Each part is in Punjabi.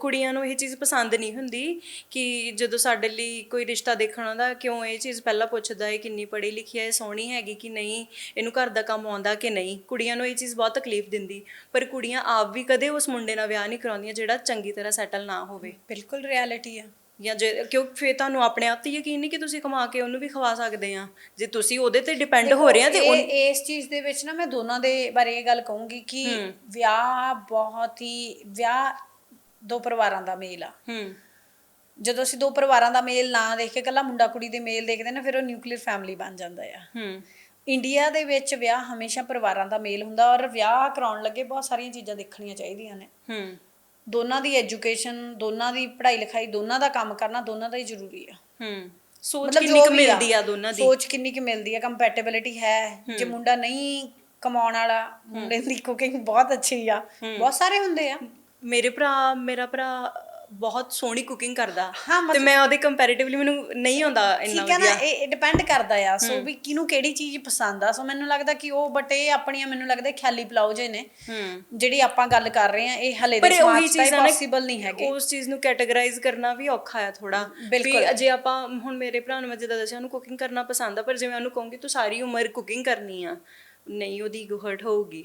ਕੁੜੀਆਂ ਨੂੰ ਇਹ ਚੀਜ਼ ਪਸੰਦ ਨਹੀਂ ਹੁੰਦੀ ਕਿ ਜਦੋਂ ਸਾਡੇ ਲਈ ਕੋਈ ਰਿਸ਼ਤਾ ਦੇਖਣ ਆਉਂਦਾ ਕਿਉਂ ਇਹ ਚੀਜ਼ ਪਹਿਲਾਂ ਪੁੱਛਦਾ ਹੈ ਕਿੰਨੀ ਪੜ੍ਹੀ ਲਿਖੀ ਹੈ ਸੋਹਣੀ ਹੈਗੀ ਕਿ ਨਹੀਂ ਇਹਨੂੰ ਘਰ ਦਾ ਕੰਮ ਆਉਂਦਾ ਕਿ ਨਹੀਂ? ਕੁੜੀਆਂ ਨੂੰ ਇਹ ਚੀਜ਼ ਬਹੁਤ ਤਕਲੀਫ ਦਿੰਦੀ ਪਰ ਕੁੜੀਆਂ ਆਪ ਵੀ ਕਦੇ ਉਸ ਮੁੰਡੇ ਨਾਲ ਵਿਆਹ ਨਹੀਂ ਕਰਾਉਂਦੀਆਂ ਜਿਹੜਾ ਚੰਗੀ ਤਰ੍ਹਾਂ ਸੈਟਲ ਨਾ ਹੋਵੇ। ਬਿਲਕੁਲ ਰਿਐਲਿਟੀ ਆ। ਜਾਂ ਜੇ ਕਿਉਂ ਫੇਰ ਤੁਹਾਨੂੰ ਆਪਣੇ ਆਪ ਤੇ ਯਕੀਨ ਨਹੀਂ ਕਿ ਤੁਸੀਂ ਕਮਾ ਕੇ ਉਹਨੂੰ ਵੀ ਖਵਾ ਸਕਦੇ ਆ? ਜੇ ਤੁਸੀਂ ਉਹਦੇ ਤੇ ਡਿਪੈਂਡ ਹੋ ਰਹੇ ਆ ਤੇ ਉਹ ਇਹ- ਇਸ ਚੀਜ਼ ਦੇ ਵਿੱਚ ਨਾ ਮੈਂ ਦੋਨਾਂ ਦੇ ਬਾਰੇ ਇਹ ਗੱਲ ਕਹੂੰਗੀ ਕਿ ਵਿਆਹ ਬਹੁਤ ਹੀ ਵਿਆਹ ਦੋ ਪਰਿਵਾਰਾਂ ਦਾ ਮੇਲ ਆ। ਹੂੰ। ਜਦੋਂ ਅਸੀਂ ਦੋ ਪਰਿਵਾਰਾਂ ਦਾ ਮੇਲ ਨਾ ਦੇਖ ਕੇ ਕੱਲਾ ਮੁੰਡਾ ਕੁੜੀ ਦੇ ਮੇਲ ਦੇਖਦੇ ਨਾ ਫਿਰ ਉਹ ਨਿਊਕਲੀਅਰ ਫੈਮਿਲੀ ਬਣ ਜਾਂਦਾ ਆ। ਹੂੰ। ਇੰਡੀਆ ਦੇ ਵਿੱਚ ਵਿਆਹ ਹਮੇਸ਼ਾ ਪਰਿਵਾਰਾਂ ਦਾ ਮੇਲ ਹੁੰਦਾ ਔਰ ਵਿਆਹ ਕਰਾਉਣ ਲੱਗੇ ਬਹੁਤ ਸਾਰੀਆਂ ਚੀਜ਼ਾਂ ਦੇਖਣੀਆਂ ਚਾਹੀਦੀਆਂ ਨੇ। ਹੂੰ। ਦੋਨਾਂ ਦੀ ਐਜੂਕੇਸ਼ਨ ਦੋਨਾਂ ਦੀ ਪੜ੍ਹਾਈ ਲਿਖਾਈ ਦੋਨਾਂ ਦਾ ਕੰਮ ਕਰਨਾ ਦੋਨਾਂ ਦਾ ਹੀ ਜ਼ਰੂਰੀ ਆ। ਹੂੰ। ਸੋਚ ਕਿੰਨੀ ਕੁ ਮਿਲਦੀ ਆ? ਦੋਨਾਂ ਦੀ? ਸੋਚ ਕਿੰਨੀ ਕੁ ਮਿਲਦੀ ਆ? ਕੰਪੈਟੀਬਿਲਿਟੀ ਹੈ? ਜੇ ਮੁੰਡਾ ਨਹੀਂ ਕਮਾਉਣ ਵਾਲਾ ਮੁੰਡੇ ਦੀ ਕੁਕਿੰਗ ਬਹੁਤ ਅੱਛੀ ਆ। ਬਹੁਤ ਸਾਰੇ ਹੁੰਦੇ ਆ। ਮੇਰੇ ਭਰਾ ਮੇਰਾ ਭਰਾ ਬਹੁਤ ਸੋਹਣੀ ਕੁਕਿੰਗ ਕਰਦਾ। ਤੇ ਮੈਂ ਉਹਦੇ ਕੰਪੈਰੀਟਿਵਲੀ ਮੈਨੂੰ ਨਹੀਂ ਆਉਂਦਾ ਇੰਨਾ ਠੀਕ ਹੈ ਨਾ ਇਹ ਡਿਪੈਂਡ ਕਰਦਾ ਆ। ਸੋ ਵੀ ਕਿਹਨੂੰ ਕਿਹੜੀ ਚੀਜ਼ ਪਸੰਦ ਆ। ਸੋ ਮੈਨੂੰ ਲੱਗਦਾ ਕਿ ਉਹ ਬਟ ਇਹ ਆਪਣੀਆਂ ਮੈਨੂੰ ਲੱਗਦਾ ਖਿਆਲੀ ਪਲਾਓ ਜੇ ਨੇ ਹੂੰ। ਜਿਹੜੀ ਆਪਾਂ ਗੱਲ ਕਰ ਰਹੇ ਆ ਇਹ ਹਲੇ ਦੇ ਸਮਾਜ ਨਾ ਪੋਸੀਬਲ ਨਹੀਂ ਹੈਗੇ। ਉਸ ਚੀਜ਼ ਨੂੰ ਕੈਟਾਗਰਾਈਜ਼ ਕਰਨਾ ਵੀ ਔਖਾ ਆ ਥੋੜਾ। ਵੀ ਜੇ ਆਪਾਂ ਹੁਣ ਮੇਰੇ ਭਰਾ ਨੂੰ ਮੈਂ ਜਿੱਦਾਂ ਦੱਸਿਆ ਉਹਨੂੰ ਕੁਕਿੰਗ ਕਰਨਾ ਪਸੰਦ ਆ ਪਰ ਜਿਵੇਂ ਉਹਨੂੰ ਕਹੂੰਗੀ ਤੂੰ ਸਾਰੀ ਉਮਰ ਕੁਕਿੰਗ ਕਰਨੀ ਆ ਨਹੀਂ ਉਹਦੀ ਈਗੋ ਹਰਟ ਹੋਊਗੀ।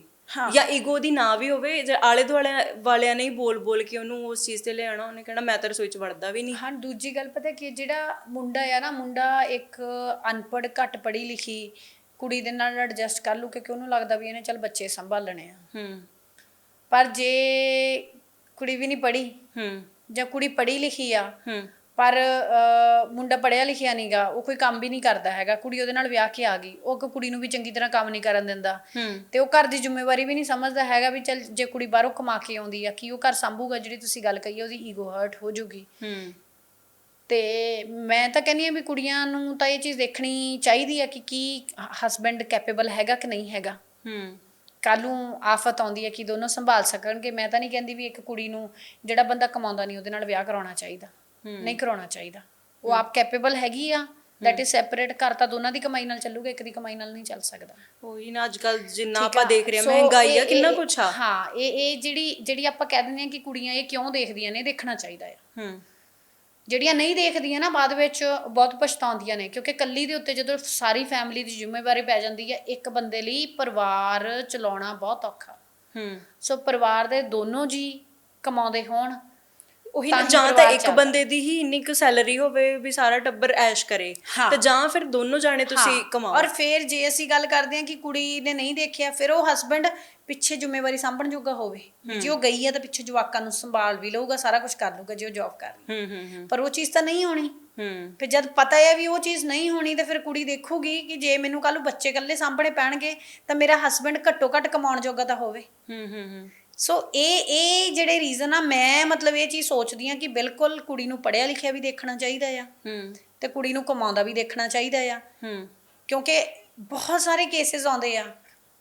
ਜਾਂ ਈਗੋ ਦੀ ਨਾ ਵੀ ਹੋਵੇ ਜੇ ਆਲੇ ਦੁਆਲੇ ਵਾਲਿਆਂ ਨੇ ਹੀ ਬੋਲ ਬੋਲ ਕੇ ਉਹਨੂੰ ਉਸ ਚੀਜ਼ ਤੇ ਲਿਆਣਾ ਉਹਨੇ ਕਹਿਣਾ ਮੈਂ ਤਾਂ ਰਸੋਈ ਚ ਵੜਦਾ ਵੀ ਨਹੀਂ। ਹਾਂ ਦੂਜੀ ਗੱਲ ਪਤਾ ਕੀ ਜਿਹੜਾ ਮੁੰਡਾ ਆ ਨਾ ਮੁੰਡਾ ਇੱਕ ਅਨਪੜ੍ਹ ਘੱਟ ਪੜ੍ਹੀ ਲਿਖੀ ਕੁੜੀ ਦੇ ਨਾਲ ਐਡਜਸਟ ਕਰ ਲੂ ਕਿਉਂਕਿ ਉਹਨੂੰ ਲੱਗਦਾ ਵੀ ਇਹਨੇ ਚੱਲ ਬੱਚੇ ਸੰਭਾਲਣੇ ਆ। ਹੂੰ। ਪਰ ਜੇ ਕੁੜੀ ਵੀ ਨਹੀਂ ਪੜ੍ਹੀ ਹੂੰ। ਜਾਂ ਕੁੜੀ ਪੜ੍ਹੀ ਲਿਖੀ ਆ ਹੂੰ। ਪਰ ਮੁੰਡਾ ਪੜਿਆ ਲਿਖਿਆ ਨਹੀਂਗਾ ਉਹ ਕੋਈ ਕੰਮ ਵੀ ਨਹੀਂ ਕਰਦਾ ਹੈਗਾ। ਕੁੜੀ ਉਹਦੇ ਨਾਲ ਵਿਆਹ ਕੇ ਆ ਗਈ। ਉਹ ਕੁੜੀ ਨੂੰ ਵੀ ਚੰਗੀ ਤਰ੍ਹਾਂ ਕੰਮ ਨਹੀਂ ਕਰਨ ਦਿੰਦਾ। ਤੇ ਉਹ ਘਰ ਦੀ ਜ਼ਿੰਮੇਵਾਰੀ ਵੀ ਨਹੀਂ ਸਮਝਦਾ ਹੈਗਾ ਵੀ ਚੱਲ ਜੇ ਕੁੜੀ ਬਾਹਰੋਂ ਕਮਾ ਕੇ ਆਉਂਦੀ ਆ ਕੀ ਉਹ ਘਰ ਸੰਭੂਗਾ? ਜਿਹੜੀ ਤੁਸੀਂ ਗੱਲ ਕਹੀ ਉਹਦੀ ਈਗੋ ਹਰਟ ਹੋ ਜਾਊਗੀ ਹੂੰ। ਤੇ ਮੈਂ ਤਾਂ ਕਹਿੰਦੀ ਆ ਵੀ ਕੁੜੀਆਂ ਨੂੰ ਤਾਂ ਇਹ ਚੀਜ਼ ਦੇਖਣੀ ਚਾਹੀਦੀ ਆ ਕਿ ਕੀ ਹਸਬੈਂਡ ਕੈਪੇਬਲ ਹੈਗਾ ਕਿ ਨਹੀਂ ਹੈਗਾ। ਹੂੰ। ਕੱਲ ਨੂੰ ਆਫਤ ਆਉਂਦੀ ਹੈ ਕਿ ਦੋਨੋਂ ਸੰਭਾਲ ਸਕਣਗੇ। ਮੈਂ ਤਾਂ ਨਹੀਂ ਕਹਿੰਦੀ ਵੀ ਇੱਕ ਕੁੜੀ ਨੂੰ ਜਿਹੜਾ ਬੰਦਾ ਕਮਾਉਂਦਾ ਨਹੀਂ ਉਹਦੇ ਨਾਲ ਵਿਆਹ ਕਰਾਉਣਾ ਚਾਹੀਦਾ। ਨਹੀਂ ਕਰਾਉਣਾ ਚਾਹੀਦਾ। ਉਹ ਆਪ ਕੈਪੇਬਲ ਹੈਗੀ ਆ ਦੈਟ ਇਜ਼ ਸੈਪਰੇਟ ਘਰ ਤਾਂ ਦੋਨਾਂ ਦੀ ਕਮਾਈ ਨਾਲ ਚੱਲੂਗਾ ਇੱਕ ਦੀ ਕਮਾਈ ਨਾਲ ਨਹੀਂ ਚੱਲ ਸਕਦਾ। ਉਹੀ ਨਾ ਅੱਜ ਕੱਲ ਜਿੰਨਾ ਆਪਾਂ ਆ? ਦੇਖ ਰਹੇ ਹਾਂ ਸੋ ਮਹਿੰਗਾਈ ਆ ਕਿੰਨਾ ਕੁਛ ਆ। ਹਾਂ ਇਹ ਇਹ ਜਿਹੜੀ ਜਿਹੜੀ ਆਪਾਂ ਕਹਿ ਦਿੰਦੇ ਆ ਕਿ ਕੁੜੀਆਂ ਇਹ ਕਿਉਂ ਦੇਖਦੀਆਂ ਨੇ ਦੇਖਣਾ ਚਾਹੀਦਾ ਆ। ਹੂੰ। ਜਿਹੜੀਆਂ ਨਹੀਂ ਦੇਖਦੀਆਂ ਨਾ ਬਾਅਦ ਵਿੱਚ ਬਹੁਤ ਪਛਤਾਉਂਦੀਆਂ ਨੇ ਕਿਉਂਕਿ ਕੱਲੀ ਦੇ ਉੱਤੇ ਜਦੋਂ ਸਾਰੀ ਫੈਮਿਲੀ ਦੀ ਜ਼ਿੰਮੇਵਾਰੀ ਪੈ ਜਾਂਦੀ ਹੈ ਇੱਕ ਬੰਦੇ ਲਈ ਪਰਿਵਾਰ ਚਲਾਉਣਾ ਬਹੁਤ ਔਖਾ। ਹੂੰ। ਸੋ ਪਰਿਵਾਰ ਦੇ ਦੋਨੋਂ ਜੀ ਕਮਾਉਂਦੇ ਹੋਣ ਉਹੀ ਤਾਂ ਨਾ ਜਾਂ ਤਾਂ ਇੱਕ। ਬੰਦੇ ਦੀ ਹੀ ਇੰਨੀ ਕੁ ਸੈਲਰੀ ਹੋਵੇ ਵੀ ਸਾਰਾ ਟੱਬਰ ਐਸ਼ ਕਰੇ। ਤੇ ਜਾਂ ਫਿਰ ਦੋਨੋਂ ਜਾਣੇ ਤੁਸੀਂ ਕਮਾਓ। ਔਰ ਫਿਰ ਜੇ ਅਸੀਂ ਗੱਲ ਕਰਦੇ ਹਾਂ ਕਿ ਕੁੜੀ ਨੇ ਨਹੀਂ ਦੇਖਿਆ ਫਿਰ ਉਹ ਹਸਬੰਡ ਪਿੱਛੇ ਜ਼ਿੰਮੇਵਾਰੀ ਸਾਂਭਣ ਜੋਗਾ ਹੋਵੇ। ਜੇ ਉਹ ਗਈ ਹੈ ਤਾਂ ਪਿੱਛੇ ਜਵਾਕਾਂ ਨੂੰ ਸੰਭਾਲ ਵੀ ਲਊਗਾ ਸਾਰਾ ਕੁਝ ਕਰ ਲਊਗਾ ਜੇ ਉਹ ਜੌਬ ਕਰ ਰਹੀ ਪਰ ਉਹ ਚੀਜ਼ ਤਾਂ ਨਹੀਂ ਹੋਣੀ। ਹੂੰ। ਫਿਰ ਜਦ ਪਤਾ ਹੈ ਵੀ ਉਹ ਚੀਜ਼ ਨਹੀਂ ਹੋਣੀ ਤਾਂ ਫਿਰ ਕੁੜੀ ਦੇਖੂਗੀ ਕਿ ਜੇ ਮੈਨੂੰ ਕੱਲ ਬੱਚੇ ਇਕੱਲੇ ਸਾਂਭਣੇ ਪੈਣਗੇ ਤਾਂ ਮੇਰਾ ਹਸਬੰਡ ਘੱਟੋ ਘੱਟ ਕਮਾਉਣ ਜੋਗਾ ਤਾਂ ਹੋਵੇ। ਹੂੰ ਹੂੰ ਹੂੰ। ਸੋ ਇਹ ਇਹ ਜਿਹੜੇ ਰੀਜ਼ਨ ਆ ਮੈਂ ਮਤਲਬ ਇਹ ਚੀਜ਼ ਸੋਚਦੀ ਆ ਕਿ ਬਿਲਕੁਲ ਕੁੜੀ ਨੂੰ ਪੜ੍ਹਿਆ ਲਿਖਿਆ ਵੀ ਦੇਖਣਾ ਚਾਹੀਦਾ ਆ। ਹੂੰ। ਤੇ ਕੁੜੀ ਨੂੰ ਕਮਾਉਂਦਾ ਵੀ ਦੇਖਣਾ ਚਾਹੀਦਾ ਆ। ਹੂੰ। ਕਿਉਂਕਿ ਬਹੁਤ ਸਾਰੇ ਕੇਸਿਸ ਆਉਂਦੇ ਆ।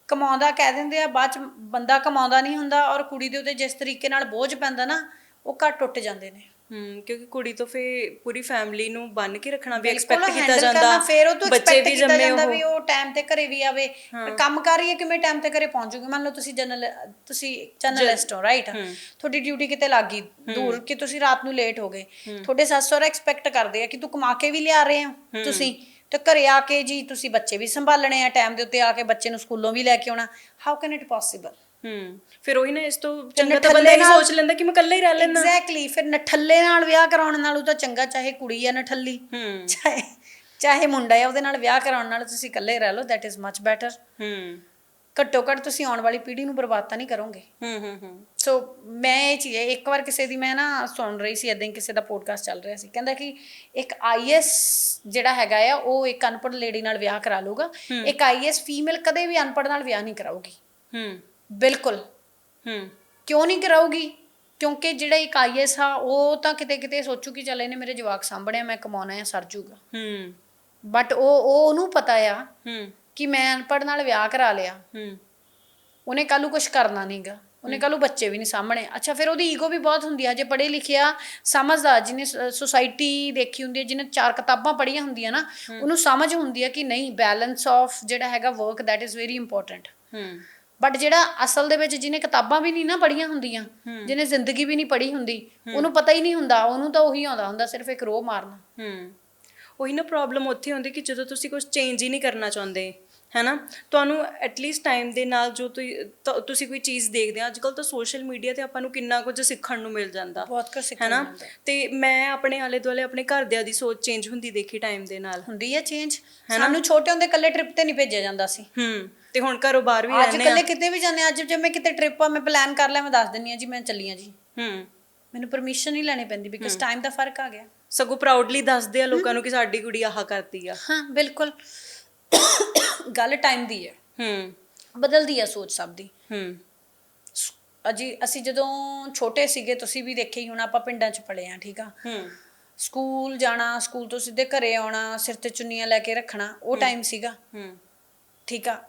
ਕਮਾਉਂਦਾ ਕਹਿ ਦਿੰਦੇ ਆ ਬਾਅਦ ਚ ਬੰਦਾ ਕਮਾਉਂਦਾ ਨਹੀਂ ਹੁੰਦਾ ਔਰ ਕੁੜੀ ਦੇ ਉੱਤੇ ਜਿਸ ਤਰੀਕੇ ਨਾਲ ਬੋਝ ਪੈਂਦਾ ਨਾ ਉਹ ਘੱਟ ਟੁੱਟ ਜਾਂਦੇ ਨੇ। ਹੂੰ ਕਿਉਂਕਿ ਕੁੜੀ ਤੋਂ ਫੇ ਪੂਰੀ ਫੈਮਿਲੀ ਨੂੰ ਬੰਨ ਕੇ ਰੱਖਣਾ ਵੀ ਐਕਸਪੈਕਟ ਕੀਤਾ ਜਾਂਦਾ ਫਿਰ ਉਹ ਤੋਂ ਐਕਸਪੈਕਟ ਕੀਤਾ ਜਾਂਦਾ ਵੀ ਉਹ ਟਾਈਮ ਤੇ ਘਰੇ ਵੀ ਆਵੇ। ਕੰਮ ਕਰ ਰਹੀ ਹੈ ਕਿਵੇਂ ਟਾਈਮ ਤੇ ਘਰੇ ਪਹੁੰਚੂਗੀ? ਮੰਨ ਲਓ ਤੁਸੀਂ ਜਨਰਲ ਤੁਸੀਂ ਜਰਨਲਿਸਟ ਹੋ ਰਾਈਟ ਤੁਹਾਡੀ ਡਿਊਟੀ ਕਿਤੇ ਲੱਗ ਦੂਰ ਕਿ ਤੁਸੀਂ ਰਾਤ ਨੂੰ ਲੇਟ ਹੋ ਗਏ। ਤੁਹਾਡੇ ਸੱਸ ਸਹੁਰਾ ਐਕਸਪੈਕਟ ਕਰਦੇ ਆ ਕਿ ਤੂੰ ਕਮਾ ਕੇ ਵੀ ਲਿਆ ਰਹੇ ਹੋ ਤੁਸੀਂ। ਤੇ ਘਰੇ ਆ ਕੇ ਜੀ ਤੁਸੀਂ ਬੱਚੇ ਵੀ ਸੰਭਾਲਣੇ ਆ ਟਾਈਮ ਦੇ ਉੱਤੇ ਆ ਕੇ ਬੱਚੇ ਨੂੰ ਸਕੂਲੋਂ ਵੀ ਲੈ ਕੇ ਆਉਣਾ। ਹਾਊ ਕੈਨ ਇਟ ਪੋਸੀਬਲ ਹੂੰ। ਫਿਰ ਉਹੀ ਨਾ ਇਸ ਤੋਂ ਚੰਗਾ ਤਾਂ ਬੰਦਾ ਇਹ ਸੋਚ ਲੈਂਦਾ ਕਿ ਮੈਂ ਇਕੱਲਾ ਹੀ ਰਹਿ ਲੈਣਾ ਐਗਜ਼ੈਕਟਲੀ ਫਿਰ ਨਠੱਲੇ ਨਾਲ ਵਿਆਹ ਕਰਾਉਣ ਨਾਲੋਂ ਤਾਂ ਚੰਗਾ ਚਾਹੇ ਕੁੜੀ ਆ ਨਠੱਲੀ ਹੂੰ। ਚਾਹੇ ਚਾਹੇ ਮੁੰਡਾ ਆ ਉਹਦੇ ਨਾਲ ਵਿਆਹ ਕਰਾਉਣ ਨਾਲ ਤੁਸੀਂ ਇਕੱਲੇ ਰਹਿ ਲਓ ਦੈਟ ਇਜ਼ ਮਚ ਬੈਟਰ ਹੂੰ। ਘੱਟੋ ਘੱਟ ਤੁਸੀਂ ਆਉਣ ਵਾਲੀ ਪੀੜ੍ਹੀ ਨੂੰ ਬਰਬਾਦ ਤਾਂ ਨਹੀਂ ਕਰੋਗੇ। ਹੂੰ ਹੂੰ ਹੂੰ। ਸੋ ਮੈਂ ਇਹ ਚੀਜ਼ ਇੱਕ ਵਾਰ ਕਿਸੇ ਦੀ ਮੈਂ ਨਾ ਸੁਣ ਰਹੀ ਸੀ ਇਦਾਂ ਕਿਸੇ ਦਾ ਪੋਡਕਾਸਟ ਚੱਲ ਰਿਹਾ ਸੀ। ਕਹਿੰਦਾ ਕਿ ਇੱਕ ਆਈਐਸ ਜਿਹੜਾ ਹੈਗਾ ਆ ਉਹ ਇੱਕ ਅਨਪੜ੍ਹ ਲੇਡੀ ਨਾਲ ਵਿਆਹ ਕਰਾ ਲੂਗਾ ਇੱਕ ਆਈਐਸ ਫੀਮੇਲ ਕਦੇ ਵੀ ਅਨਪੜ੍ਹ ਨਾਲ ਵਿਆਹ ਨਹੀਂ ਕਰਾਊਗੀ। ਹੂੰ। ਬਿਲਕੁਲ। ਹੂੰ। ਕਿਉਂ ਨਹੀਂ ਕਰਾਊਗੀ? ਕਿਉਂਕਿ ਜਿਹੜਾ ਇੱਕ ਆਈਐਸ ਆ ਉਹ ਤਾਂ ਕਿਤੇ ਕਿਤੇ ਸੋਚੂ ਕਿ ਚੱਲ ਇਹਨੇ ਮੇਰੇ ਜਵਾਕ ਸਾਂਭਣਿਆ ਮੈਂ ਕਮਾਉਣਾ ਹੈ ਸਰ ਜੂਗਾ। ਹੂੰ। ਬਟ ਉਹ ਉਹ ਉਹਨੂੰ ਪਤਾ ਆ ਹੂੰ। ਕਿ ਮੈਂ ਅਨਪੜ੍ਹ ਨਾਲ ਵਿਆਹ ਕਰਾ ਲਿਆ। ਹੂੰ। ਉਹਨੇ ਕੱਲ੍ਹ ਨੂੰ ਕੁਝ ਕਰਨਾ ਨਹੀਂਗਾ। ਉਹਨੇ ਕੱਲ੍ਹ ਨੂੰ ਬੱਚੇ ਵੀ ਨਹੀਂ ਸਾਹਮਣੇ ਅੱਛਾ ਫਿਰ ਉਹਦੀ ਈਗੋ ਵੀ ਬਹੁਤ ਹੁੰਦੀ ਆ। ਜੇ ਪੜ੍ਹੇ ਲਿਖਿਆ ਸਮਝਦਾ ਜਿਹਨੇ ਸੁਸਾਇਟੀ ਦੇਖੀ ਹੁੰਦੀ ਹੈ ਜਿਹਨੇ ਚਾਰ ਕਿਤਾਬਾਂ ਪੜ੍ਹੀਆਂ ਹੁੰਦੀਆਂ ਨਾ ਉਹਨੂੰ ਸਮਝ ਹੁੰਦੀ ਹੈ ਕਿ ਨਹੀਂ ਬੈਲੈਂਸ ਆਫ ਜਿਹੜਾ ਹੈਗਾ work that is very important ਹੂੰ। ਬਟ ਜਿਹੜਾ ਅਸਲ ਦੇ ਵਿੱਚ ਜਿਹਨੇ ਕਿਤਾਬਾਂ ਵੀ ਨਹੀਂ ਨਾ ਪੜ੍ਹੀਆਂ ਹੁੰਦੀਆਂ ਜਿਹਨੇ ਜ਼ਿੰਦਗੀ ਵੀ ਨਹੀਂ ਪੜ੍ਹੀ ਹੁੰਦੀ ਉਹਨੂੰ ਪਤਾ ਹੀ ਨਹੀਂ ਹੁੰਦਾ ਉਹਨੂੰ ਤਾਂ ਉਹੀ ਆਉਂਦਾ ਹੁੰਦਾ ਸਿਰਫ ਇੱਕ ਰੋਹ ਮਾਰਨਾ। ਹੂੰ। ਉਹੀ ਨਾ ਪ੍ਰੋਬਲਮ ਉੱਥੇ ਹੁੰਦੀ ਕਿ ਜਦੋਂ ਤੁਸੀਂ ਕੁਝ ਚੇਂਜ ਹੀ ਨਹੀਂ ਕਰਨਾ ਚਾਹੁੰਦੇ ਹੈਨਾ? ਤੁਹਾਨੂੰ ਐਟਲੀਸਟ ਟਾਈਮ ਦੇ ਨਾਲ ਜੋ ਤੁਸੀਂ ਕੋਈ ਚੀਜ਼ ਦੇਖਦੇ ਆ ਅੱਜਕੱਲ ਤਾਂ ਸੋਸ਼ਲ ਮੀਡੀਆ ਤੇ ਆਪਾਂ ਨੂੰ ਕਿੰਨਾ ਕੁਝ ਸਿੱਖਣ ਨੂੰ ਮਿਲ ਜਾਂਦਾ ਬਹੁਤ ਕੁਝ ਸਿੱਖਣ ਹੈਨਾ? ਨੂੰ ਮਿਲਦਾ। ਤੇ ਮੈਂ ਆਪਣੇ ਆਲੇ ਦੁਆਲੇ ਆਪਣੇ ਘਰਦਿਆਂ ਦੀ ਸੋਚ ਚੇਂਜ ਹੁੰਦੀ ਦੇਖੀ ਟਾਈਮ ਦੇ ਨਾਲ। ਹੁੰਦੀ ਹੈ ਚੇਂਜ ਸਾਨੂੰ ਛੋਟੇ ਹੁੰਦੇ ਇਕੱਲੇ ਟ੍ਰਿਪ ਤੇ ਨਹੀਂ ਭੇਜਿਆ ਜਾਂਦਾ ਸੀ। ਹੂੰ। ਤੇ ਹੁਣ ਘਰੋਂ ਬਾਹਰ ਵੀ ਅੱਜ ਰਹਿੰਦੇ ਆ। ਇਕੱਲੇ ਕਿਤੇ ਵੀ ਜਾਂਦੇ ਹਾਂ, ਅੱਜ ਜੇ ਮੈਂ ਕਿਤੇ ਟ੍ਰਿਪ ਆ ਮੈਂ ਪਲਾਨ ਕਰ ਲਿਆ ਮੈਂ ਦੱਸ ਦਿੰਨੀ ਆ ਜੀ ਮੈਂ ਚੱਲੀ ਆ ਜੀ। ਹੂੰ। ਮੈਨੂੰ ਪਰਮਿਸ਼ਨ ਨਹੀਂ ਲੈਣੀ ਪੈਂਦੀ ਬਿਕਾਜ਼ ਟਾਈਮ ਦਾ ਫ਼ਰਕ ਆ ਗਿਆ। ਸਗੋਂ ਪ੍ਰਾਊਡਲੀ ਦੱਸਦੇ ਆ ਲੋਕਾਂ ਨੂੰ ਕਿ ਸਾਡੀ ਕੁੜੀ ਆਹ ਕਰਦੀ ਆ। ਹਾਂ ਬਿਲਕੁਲ। ਗੱਲ ਟਾਈਮ ਦੀ ਹੈ। ਹੂੰ। ਬਦਲਦੀ ਹੈ ਸੋਚ ਸਭ ਦੀ। ਹੂੰ। ਅਜੀ ਅਸੀਂ ਜਦੋਂ ਛੋਟੇ ਸੀਗੇ ਤੁਸੀਂ ਵੀ ਦੇਖਿਆ ਹੀ ਹੁਣ ਆਪਾਂ ਪਿੰਡਾਂ 'ਚ ਪਲੇ ਆ ਠੀਕ ਆ? ਹੂੰ। ਸਕੂਲ ਜਾਣਾ ਸਕੂਲ ਤੋਂ ਸਿੱਧੇ ਘਰੇ ਆਉਣਾ ਸਿਰ ਤੇ ਚੁੰਨੀਆਂ ਲੈ ਕੇ ਰੱਖਣਾ ਉਹ ਟਾਈਮ ਸੀਗਾ। ਹੂੰ। ਠੀਕ ਆ?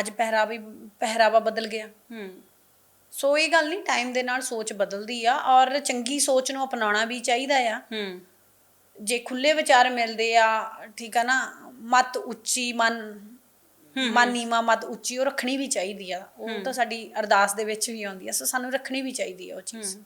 ਅੱਜ ਪਹਿਰਾਵਾ ਪਹਿਰਾਵਾ ਬਦਲ ਗਿਆ। ਹੂੰ। ਸੋ ਇਹ ਗੱਲ ਨਹੀਂ ਟਾਈਮ ਦੇ ਨਾਲ ਸੋਚ ਬਦਲਦੀ ਆ ਔਰ ਚੰਗੀ ਸੋਚ ਨੂੰ ਅਪਣਾਉਣਾ ਵੀ ਚਾਹੀਦਾ ਆ। ਹੂੰ। ਜੇ ਖੁੱਲੇ ਵਿਚਾਰ ਮਿਲਦੇ ਆ ਠੀਕ ਆ ਨਾ ਮਤ ਉੱਚੀ ਮਨ ਮਨ ਨੀਵਾ ਮਤ ਉੱਚੀ ਉਹ ਰੱਖਣੀ ਵੀ ਚਾਹੀਦੀ ਆ। ਉਹ ਤਾਂ ਸਾਡੀ ਅਰਦਾਸ ਦੇ ਵਿੱਚ ਵੀ ਆਉਂਦੀ ਆ ਸੋ ਸਾਨੂੰ ਰੱਖਣੀ ਵੀ ਚਾਹੀਦੀ ਆ ਉਹ ਚੀਜ਼।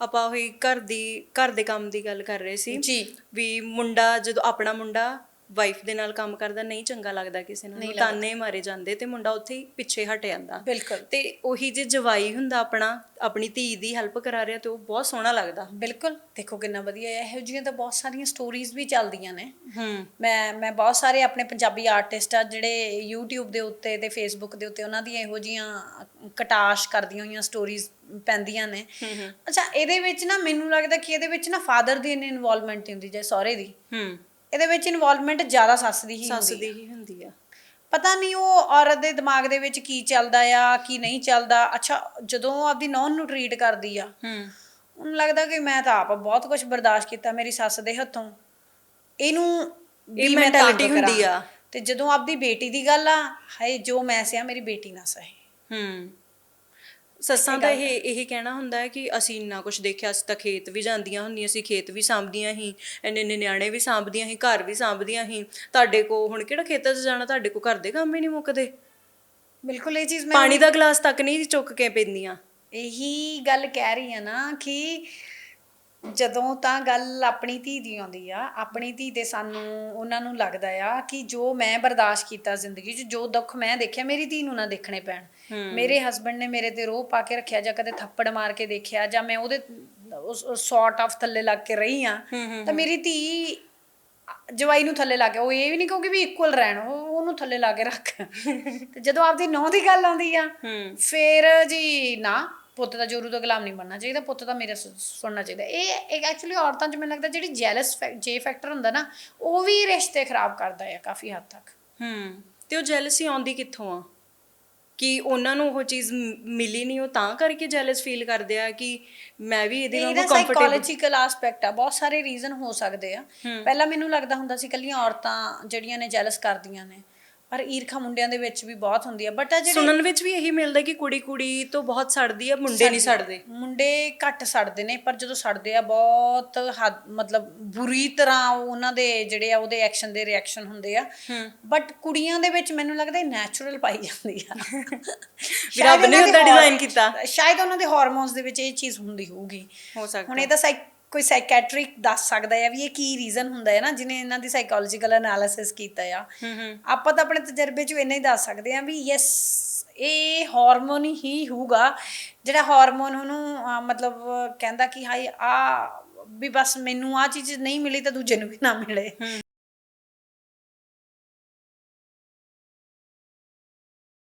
ਆਪਾਂ ਉਹੀ ਘਰ ਦੀ ਘਰ ਦੇ ਕੰਮ ਦੀ ਗੱਲ ਕਰ ਰਹੇ ਸੀ ਜੀ। ਵੀ ਮੁੰਡਾ ਜਦੋਂ ਆਪਣਾ ਮੁੰਡਾ ਵਾਈਫ ਦੇ ਨਾਲ ਕੰਮ ਕਰਦਾ ਨਹੀਂ ਚੰਗਾ ਲੱਗਦਾ ਕਿਸੇ ਨੂੰ ਤਾਨੇ ਮਾਰੇ ਜਾਂਦੇ ਤੇ ਮੁੰਡਾ ਉੱਥੇ ਹੀ ਪਿੱਛੇ ਹਟ ਜਾਂਦਾ। ਬਿਲਕੁਲ। ਤੇ ਉਹੀ ਜੇ ਜਵਾਈ ਹੁੰਦਾ ਆਪਣਾ ਆਪਣੀ ਧੀ ਦੀ ਹੈਲਪ ਕਰਾ ਰਿਹਾ ਤੇ ਉਹ ਬਹੁਤ ਸੋਹਣਾ ਲੱਗਦਾ। ਬਿਲਕੁਲ। ਦੇਖੋ ਕਿੰਨਾ ਵਧੀਆ ਹੈ ਇਹੋ ਜਿਹੀਆਂ ਤਾਂ ਬਹੁਤ ਸਾਰੀਆਂ ਸਟੋਰੀਜ਼ ਵੀ ਚੱਲਦੀਆਂ ਨੇ। ਹੂੰ। ਮੈਂ ਮੈਂ ਬਹੁਤ ਸਾਰੇ ਆਪਣੇ ਪੰਜਾਬੀ ਆਰਟਿਸਟ ਆ ਜਿਹੜੇ YouTube ਦੇ ਉੱਤੇ ਤੇ Facebook ਦੇ ਉੱਤੇ ਉਹਨਾਂ ਦੀਆਂ ਇਹੋ ਜੀਆਂ ਕਟਾਸ਼ ਕਰਦੀਆਂ ਹੋਈਆਂ ਸਟੋਰੀਜ਼ ਪੈਂਦੀਆਂ ਨੇ। ਅੱਛਾ ਇਹਦੇ ਵਿੱਚ ਨਾ ਮੈਨੂੰ ਲੱਗਦਾ ਕਿ ਇਹਦੇ ਵਿੱਚ ਨਾ ਫਾਦਰ ਦੀ ਇੰਨੀ ਇਨਵੋਲਵਮੈਂਟ ਹੁੰਦੀ ਜੇ ਸਹੁਰੇ ਦੀ। ਹੂੰ। ਇਹਦੇ ਵਿੱਚ ਇਨਵੋਲਵਮੈਂਟ ਜ਼ਿਆਦਾ ਸੱਸ ਦੀ ਹੀ ਸੱਸ ਹੁੰਦੀ ਦੀ ਹੀ ਹੁੰਦੀ ਆ। ਪਤਾ ਨਹੀਂ ਉਹ ਔਰਤ ਦੇ ਦਿਮਾਗ ਦੇ ਵਿੱਚ ਕੀ ਚੱਲਦਾ ਆ ਕੀ ਨਹੀਂ ਚੱਲਦਾ। ਅੱਛਾ ਜਦੋਂ ਉਹ ਆਪਦੀ ਨੌਨ ਨੂੰ ਟਰੀਟ ਕਰਦੀ ਆ ਹੂੰ। ਉਹਨੂੰ ਲੱਗਦਾ ਕਿ ਮੈਂ ਤਾਂ ਆਪ ਬਹੁਤ ਕੁਝ ਬਰਦਾਸ਼ਤ ਕੀਤਾ ਮੇਰੀ ਸੱਸ ਦੇ ਹੱਥੋਂ। ਇਹਨੂੰ ਇਹ ਵੀ ਮੈਂ ਤੰਗ mentality ਹੁੰਦੀ। ਆ। ਤੇ ਜਦੋਂ ਆਪਦੀ ਬੇਟੀ ਦੀ ਗੱਲ ਆ ਹਾਏ ਜੋ ਮੈਂ ਸਿਆ ਮੇਰੀ ਬੇਟੀ ਨਾ ਸਹੇ। ਹੂੰ। ਸੱਸਾਂ ਦਾ ਇਹ ਇਹ ਕਹਿਣਾ ਹੁੰਦਾ ਹੈ ਕਿ ਅਸੀਂ ਇੰਨਾ ਕੁਝ ਦੇਖਿਆ ਅਸੀਂ ਤਾਂ ਖੇਤ ਵੀ ਜਾਂਦੀਆਂ ਹੁੰਦੀਆਂ ਸੀ ਖੇਤ ਵੀ ਸਾਂਭਦੀਆਂ ਸੀ ਇੰਨੇ ਇੰਨੇ ਨਿਆਣੇ ਵੀ ਸਾਂਭਦੀਆਂ ਸੀ ਘਰ ਵੀ ਸਾਂਭਦੀਆਂ ਸੀ। ਤੁਹਾਡੇ ਕੋ ਹੁਣ ਕਿਹੜਾ ਖੇਤਾਂ 'ਚ ਜਾਣਾ ਤੁਹਾਡੇ ਕੋ ਘਰ ਦੇ ਕੰਮ ਹੀ ਨਹੀਂ ਮੁੱਕਦੇ? ਬਿਲਕੁਲ ਇਹ ਚੀਜ਼ ਮੈਂ ਪਾਣੀ ਦਾ ਗਲਾਸ ਤੱਕ ਨਹੀਂ ਚੁੱਕ ਕੇ ਪੀਂਦੀਆਂ। ਇਹੀ ਗੱਲ ਕਹਿ ਰਹੀ ਆ ਨਾ ਕਿ ਜਦੋਂ ਤਾਂ ਗੱਲ ਆਪਣੀ ਧੀ ਦੀ ਆਉਂਦੀ ਆ ਆਪਣੀ ਧੀ ਤੇ ਸਾਨੂੰ ਉਹਨਾਂ ਨੂੰ ਲੱਗਦਾ ਆ ਕਿ ਜੋ ਮੈਂ ਬਰਦਾਸ਼ਤ ਕੀਤਾ ਜ਼ਿੰਦਗੀ 'ਚ ਜੋ ਦੁੱਖ ਮੈਂ ਦੇਖਿਆ ਮੇਰੀ ਧੀ ਨੂੰ ਨਾ ਦੇਖਣੇ ਪੈਣ। ਮੇਰੇ ਹਸਬੰਡ ਨੇ ਮੇਰੇ ਤੇ ਰੋਹ ਪਾ ਕੇ ਰੱਖਿਆ ਜਾਂ ਕਦੇ ਥੱਪੜ ਮਾਰ ਕੇ ਦੇਖਿਆ ਜਾਂ ਮੈਂ ਉਹਦੇ ਉਸ ਸੌਟ ਆਫ ਥੱਲੇ ਲੱਗ ਕੇ ਰਹੀ ਆ ਤਾਂ ਮੇਰੀ ਧੀ ਜਵਾਈ ਨੂੰ ਥੱਲੇ ਲਾ ਕੇ ਉਹ ਇਹ ਵੀ ਨਹੀਂ ਕਹੂਗੀ ਵੀ ਇਕੁਅਲ ਰਹਿਣ ਉਹ ਉਹਨੂੰ ਥੱਲੇ ਲਾ ਕੇ ਰੱਖ। ਤੇ ਜਦੋਂ ਆਪਦੀ ਨੌਂ ਦੀ ਗੱਲ ਆਉਂਦੀ ਆ ਫਿਰ ਜੀ ਨਾ ਪੁੱਤ ਦਾ ਜੋਰੂ ਤੋਂ ਗੁਲਾਮ ਨਹੀਂ ਬਣਨਾ ਚਾਹੀਦਾ ਪੁੱਤ ਦਾ ਮੇਰਾ ਸੁਣਨਾ ਚਾਹੀਦਾ। ਇਹ ਇੱਕ ਐਕਚੁਅਲੀ ਔਰਤਾਂ 'ਚ ਮੈਨੂੰ ਲੱਗਦਾ ਜਿਹੜੀ ਜੈਲਸ ਜੇ ਫੈਕਟਰ ਹੁੰਦਾ ਨਾ ਉਹ ਵੀ ਰਿਸ਼ਤੇ ਖਰਾਬ ਕਰਦਾ ਹੈ ਕਾਫੀ ਹੱਦ ਤੱਕ। ਹੂੰ ਤੇ ਉਹ ਜੈਲਸੀ ਆਉਂਦੀ ਕਿੱਥੋਂ ਆ? ਕਿ ਉਹਨਾਂ ਨੂੰ ਉਹ ਚੀਜ਼ ਮਿਲੀ ਨਹੀਂ ਉਹ ਤਾਂ ਕਰਕੇ ਜੈਲਸ ਫੀਲ ਕਰਦੇ ਆ ਕਿ ਮੈਂ ਵੀ ਇਹਦੇ ਇਹਦਾ ਵਾਂਗੂ ਕੰਫਰਟੇਬਲ ਸਾਈਕੋਲੋਜੀਕਲ ਐਸਪੈਕਟ ਆ ਬਹੁਤ ਸਾਰੇ ਰੀਜ਼ਨ ਹੋ ਸਕਦੇ ਆ। ਪਹਿਲਾਂ ਮੈਨੂੰ ਲੱਗਦਾ ਹੁੰਦਾ ਸੀ ਕੱਲੀਆਂ ਔਰਤਾਂ ਜਿਹੜੀਆਂ ਨੇ ਜੈਲਸ ਕਰਦੀਆਂ ਨੇ। ਪਰ ਈਰਖਾ ਮੁੰਡਿਆਂ ਦੇ ਵਿੱਚ ਵੀ ਬਹੁਤ ਹੁੰਦੀ ਆ। ਬਟ ਆ ਜਿਹੜੀ ਸੁਣਨ ਵਿੱਚ ਵੀ ਇਹੀ ਮਿਲਦਾ ਕਿ ਕੁੜੀ ਕੁੜੀ ਤੋਂ ਬਹੁਤ ਸੜਦੀ ਆ ਮੁੰਡੇ ਨਹੀਂ ਸੜਦੇ ਮੁੰਡੇ ਘੱਟ ਸੜਦੇ ਨੇ ਪਰ ਜਦੋਂ ਸੜਦੇ ਆ ਬਹੁਤ ਮਤਲਬ ਬੁਰੀ ਤਰ੍ਹਾਂ ਉਹਨਾਂ ਦੇ ਜਿਹੜੇ ਆ ਉਹਦੇ ਐਕਸ਼ਨ ਦੇ ਰਿਐਕਸ਼ਨ ਹੁੰਦੇ ਆ। ਬਟ ਕੁੜੀਆਂ ਦੇ ਵਿੱਚ ਮੈਨੂੰ ਲੱਗਦਾ ਨੈਚੁਰਲ ਪਾਈ ਜਾਂਦੀ ਆ। ਰੱਬ ਨੇ ਉਹਨਾਂ ਦੇ ਉੱਦਾਂ design ਹਾਰ- ਕੀਤਾ। ਸ਼ਾਇਦ ਉਹਨਾਂ ਦੇ ਹਾਰਮੋਨਸ ਦੇ ਵਿੱਚ ਇਹ ਚੀਜ਼ ਹੁੰਦੀ ਹੋਊਗੀ। ਹੋ ਸਕਦਾ। ਹੁਣ ਇਹ ਤਾਂ ਕੋਈ ਸਾਈਕੈਟ੍ਰਿਕ ਦੱਸ ਸਕਦਾ ਹੈ ਵੀ ਇਹ ਕੀ ਰੀਜ਼ਨ ਹੁੰਦਾ ਹੈ ਨਾ ਜਿਹਨੇ ਇਹਨਾਂ ਦੀ ਸਾਈਕੋਲੋਜੀਕਲ ਐਨਾਲਿਸਿਸ ਕੀਤਾ ਆ। ਆਪਾਂ ਤਾਂ ਆਪਣੇ ਤਜਰਬੇ ਚੋਂ ਇੰਨਾ ਹੀ ਦੱਸ ਸਕਦੇ ਹਾਂ ਵੀ ਯੈਸ ਇਹ ਹਾਰਮੋਨ ਹੀ ਹੋਊਗਾ ਜਿਹੜਾ ਹਾਰਮੋਨ ਉਹਨੂੰ ਮਤਲਬ ਕਹਿੰਦਾ ਕਿ ਹਾਈ ਆ ਵੀ ਬਸ ਮੈਨੂੰ ਆ ਚੀਜ਼ ਨਹੀਂ ਮਿਲੀ ਤਾਂ ਦੂਜੇ ਨੂੰ ਵੀ ਨਾ ਮਿਲੇ।